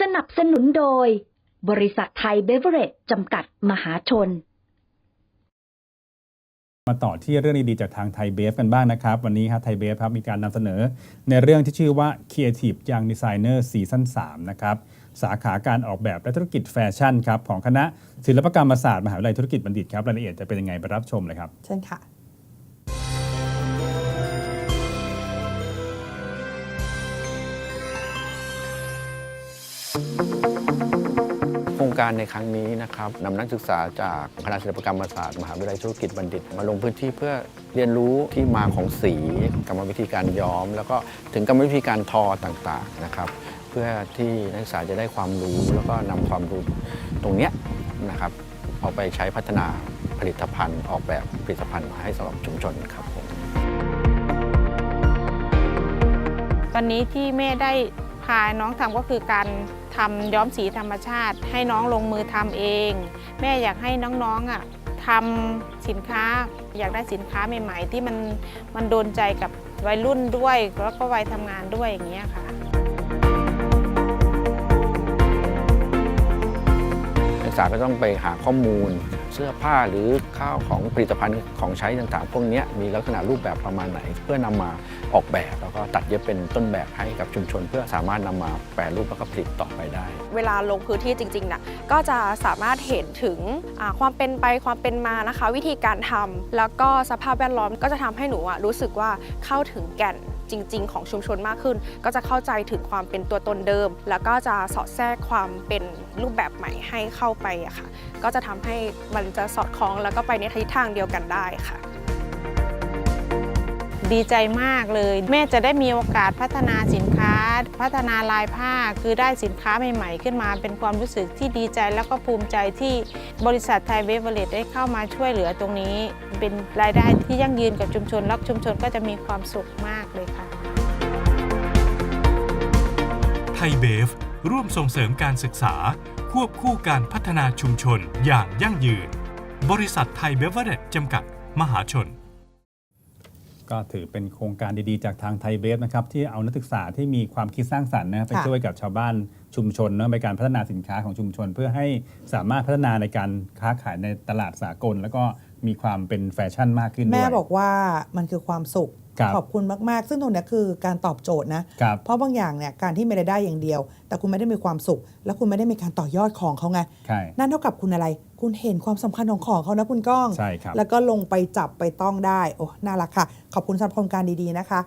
สนับสนุนโดย บริษัทไทยเบเวอเรจจำกัดมหาชน มาต่อที่เรื่องดีๆจากทางไทยเบฟกันบ้างนะครับ วันนี้ครับไทยเบฟครับมีการนำเสนอ ในเรื่องที่ชื่อว่า Creative Young Designer Season 3นะครับสาขาการออกแบบและธุรกิจแฟชั่นครับของคณะศิลปกรรมศาสตร์มหาวิทยาลัยธุรกิจบัณฑิตครับรายละเอียดจะเป็นยังไงไปรับชมเลยครับ เช่นค่ะ โครงการในครั้งนี้นะครับนำนักศึกษาจากคณะศิลปกรรมศาสตร์มหาวิทยาลัยธุรกิจบัณฑิต มาลงพื้นที่เพื่อเรียนรู้ที่มาของสีกรรมวิธีการย้อม แล้วก็ถึงกรรมวิธีการทอต่างๆนะครับ เพื่อที่นักศึกษาจะได้ความรู้แล้วก็นำความรู้ตรงนี้นะครับเอาไปใช้พัฒนาผลิตภัณฑ์ ออกแบบผลิตภัณฑ์ให้สำหรับชุมชนครับผมตอนนี้ที่แม่ได้าน้องทำก็คือการทำย้อมสีธรรมชาติ ให้น้องลงมือทำเอง แม่อยากให้น้องๆอะทำสินค้าอยากได้สินค้าใหม่ ๆ ที่มันมันโดนใจกับวัยรุ่นด้วยแล้วก็วัยทำงานด้วยอย่างเงี้ยค่ะ ศึกษาก็ต้องไปหาข้อมูล เสื้อผ้าหรือข้าวของผลิตภัณฑ์ของใช้ต่างๆ พวกนี้มีลักษณะรูปแบบประมาณไหน เพื่อนำมาออกแบบแล้วก็ตัดเย็บเป็นต้นแบบให้กับชุมชน เพื่อสามารถนำมาแปรรูปแล้วก็ผลิตต่อไปได้ เวลาลงพื้นที่จริงๆนะก็จะสามารถเห็นถึงความเป็นไปความเป็นมานะคะ วิธีการทำแล้วก็สภาพแวดล้อมก็จะทำให้หนูอะรู้สึกว่าเข้าถึงแก่น จริง ๆ ของชุมชนมากขึ้น ก็จะเข้าใจถึงความเป็นตัวตนเดิม แล้วก็จะสอดแทรกความเป็นรูปแบบใหม่ให้เข้าไปอะค่ะ ก็จะทำให้มันจะสอดคล้องแล้วก็ไปในทิศทางเดียวกันได้ค่ะดีใจมากเลย แม่จะได้มีโอกาสพัฒนาสินค้า พัฒนาลายผ้าคือได้สินค้าใหม่ๆ ขึ้นมาเป็นความรู้สึกที่ดีใจแล้วก็ภูมิใจที่บริษัทไทยเบเวอร์เลได้เข้ามาช่วยเหลือตรงนี้ เป็นรายได้ที่ยั่งยืนกับชุมชน แล้วชุมชนก็จะมีความสุขมากเลยค่ะ ยเบฟ ร่วมส่งเสริมการศึกษา ควบคู่การพัฒนาชุมชนอย่างยั่งยืน บริษัทไทยเบเวอร์เรจจำกัดมหาชน ก็ถือเป็นโครงการดีๆ จากทางไทยเบฟนะครับที่เอานักศึกษาที่มีความคิดสร้างสรรค์นะไปค่ะช่วยกับชาวบ้านชุมชนเนาะในการพัฒนาสินค้าของชุมชน เพื่อให้สามารถพัฒนาในการค้าขายในตลาดสากล แล้วก็ มีความเป็นแฟชั่นมากขึ้นด้วย แม่บอกว่ามันคือความสุข ครับขอบคุณมาก ๆ ซึ่งตรงเนี้ยคือการตอบโจทย์นะ ครับ เพราะบางอย่างเนี่ยการที่ไม่ได้ได้อย่างเดียว แต่คุณไม่ได้มีความสุข แล้วคุณไม่ได้มีการต่อยอดของเขาไง ใช่นั่นเท่ากับคุณอะไร คุณเห็นความสำคัญของของเขานะคุณก้อง ใช่ครับ แล้วก็ลงไปจับไปต้องได้ โอ้ น่ารักค่ะ ขอบคุณสำหรับโครงการดี ๆ นะคะ